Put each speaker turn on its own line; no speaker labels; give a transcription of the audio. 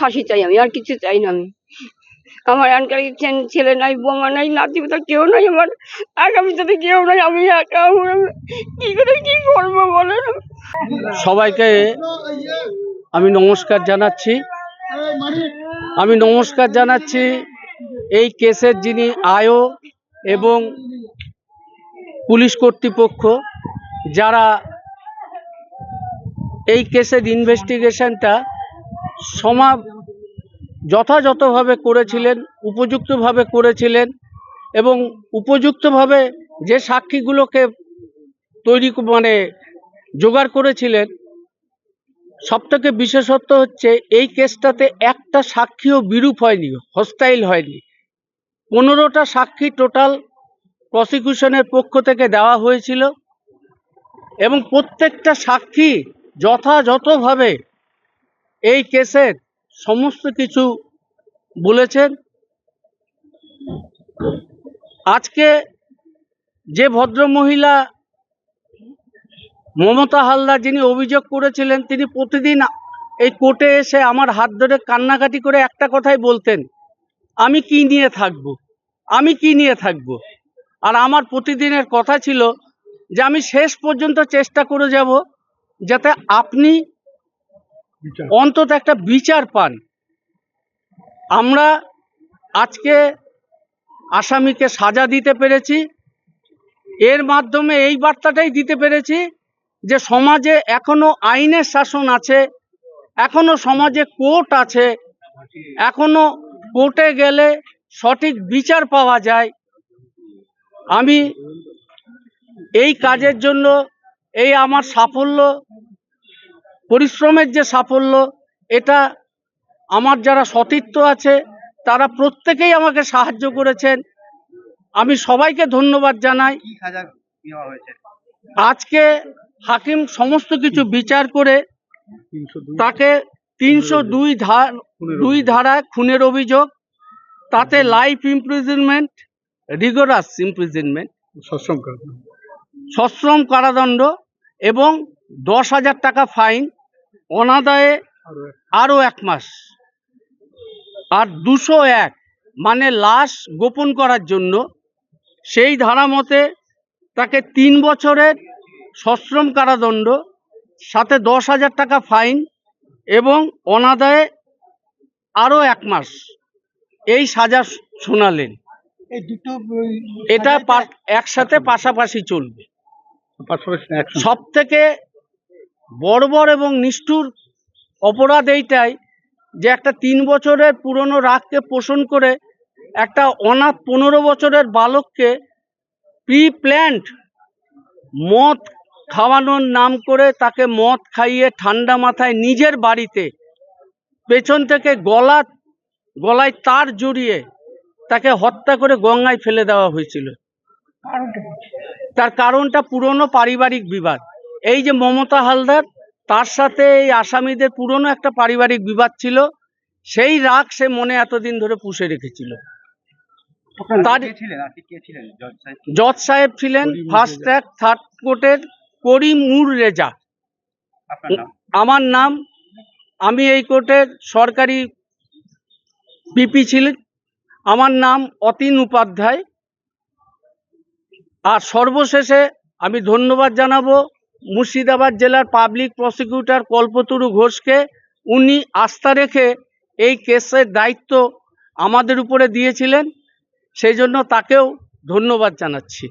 ফাঁসি চাই আমি, আর কিছু চাই না আমি। আমার এখানকার ছেলে নাই, বোমা নাই, নাতি তো কেউ নাই আমার। আগামী আগামীতে কেউ নাই, আমি একা আমি কি করে কি করব বলেন
সবাইকে আমি নমস্কার জানাচ্ছি। আমি নমস্কার জানাচ্ছি এই কেসের যিনি আয়ো এবং পুলিশ কর্তৃপক্ষ, যারা এই কেসের ইনভেস্টিগেশনটা সমা যথাযথভাবে করেছিলেন, উপযুক্তভাবে করেছিলেন এবং উপযুক্তভাবে যে সাক্ষীগুলোকে তৈরি মানে জোগাড় করেছিলেন, সবথেকে বিশেষত্ব হচ্ছে এই কেসটাতে একটা সাক্ষীও বিরূপ হয়নি হস্টাইল হয়নি। পনেরোটা সাক্ষী টোটাল প্রসিকিউশনের পক্ষ থেকে দেওয়া হয়েছিল এবং প্রত্যেকটা সাক্ষী যথাযথভাবে এই কেসের সমস্ত কিছু বলেছেন। আজকে যে ভদ্রমহিলা মমতা হালদার যিনি অভিযোগ করেছিলেন, তিনি প্রতিদিন এই কোর্টে এসে আমার হাত ধরে কান্নাকাটি করে একটা কথাই বলতেন, আমি কি নিয়ে থাকব? আমি কি নিয়ে থাকব? আর আমার প্রতিদিনের কথা ছিল যে, আমি শেষ পর্যন্ত চেষ্টা করে যাব যাতে আপনি অন্তত একটা বিচার পান। আমরা আজকে আসামিকে সাজা দিতে পেরেছি। এর মাধ্যমে এই বার্তাটাই দিতে পেরেছি যে সমাজে এখনও আইনের শাসন আছে, এখনও সমাজে কোর্ট আছে, এখনও কোর্টে গেলে সঠিক বিচার পাওয়া যায়। আমি এই কাজের জন্য, এই আমার সাফল্য পরিশ্রমের যে সাফল্য এটা আমার যারা সতীর্থ আছে তারা প্রত্যেকেই আমাকে সাহায্য করেছেন। আমি সবাইকে ধন্যবাদ জানাই। আজকে হাকিম সমস্ত কিছু বিচার করে তাকে তিনশো দুই ধার দুই ধারায় খুনের অভিযোগ তাতে লাইফ ইমপ্রিজনমেন্ট রিগোরাস ইমপ্রিজনমেন্ট সশ্রম কারাদণ্ড। এবং দশ হাজার টাকা ফাইন অনাদায়ে আরও এক। মাস। আর দুশো এক মানে লাশ গোপন করার জন্য সেই ধারা মতে তাকে তিন বছরের সশ্রম কারাদণ্ড সাথে দশ হাজার টাকা ফাইন এবং অনাদায়ে আরও এক মাস এই সাজা শোনালেন।
দুটো
এটা একসাথে পাশাপাশি চলবে। সব থেকে বর্বর এবং নিষ্ঠুর অপরাধ এইটাই যে একটা তিন বছরের পুরনো রাগকে পোষণ করে একটা অনাথ পনেরো বছরের বালককে প্রি প্ল্যান্ট মদ খাওয়ানোর নাম করে তাকে মদ খাইয়ে ঠান্ডা মাথায় নিজের বাড়িতে পেছন থেকে গলা গলায় তার জড়িয়ে তাকে হত্যা করে গঙ্গায় ফেলে দেওয়া হয়েছিল। তার কারণটা পুরনো পারিবারিক বিবাদ। এই যে মমতা হালদার তার সাথে এই আসামিদের পুরনো একটা পারিবারিক বিবাদ ছিল সেই রাগ সে মনে এতদিন ধরে পুষে রেখেছিল। তার
জজ সাহেব
ছিলেন? ফার্স্ট ট্র্যাক থার্ড কোর্টের করিমুর রেজা। আমার নাম আমি এই কোর্টের সরকারি পিপি ছিলেন। আমার নাম অতীন উপাধ্যায়। আর সর্বশেষে আমি ধন্যবাদ জানাব মুর্শিদাবাদ জেলার পাবলিক প্রসিকিউটর কল্পতরু ঘোষকে উনি আস্থা রেখে এই কেসের দায়িত্ব আমাদের উপরে দিয়েছিলেন। সেই জন্য তাকেও ধন্যবাদ জানাচ্ছি।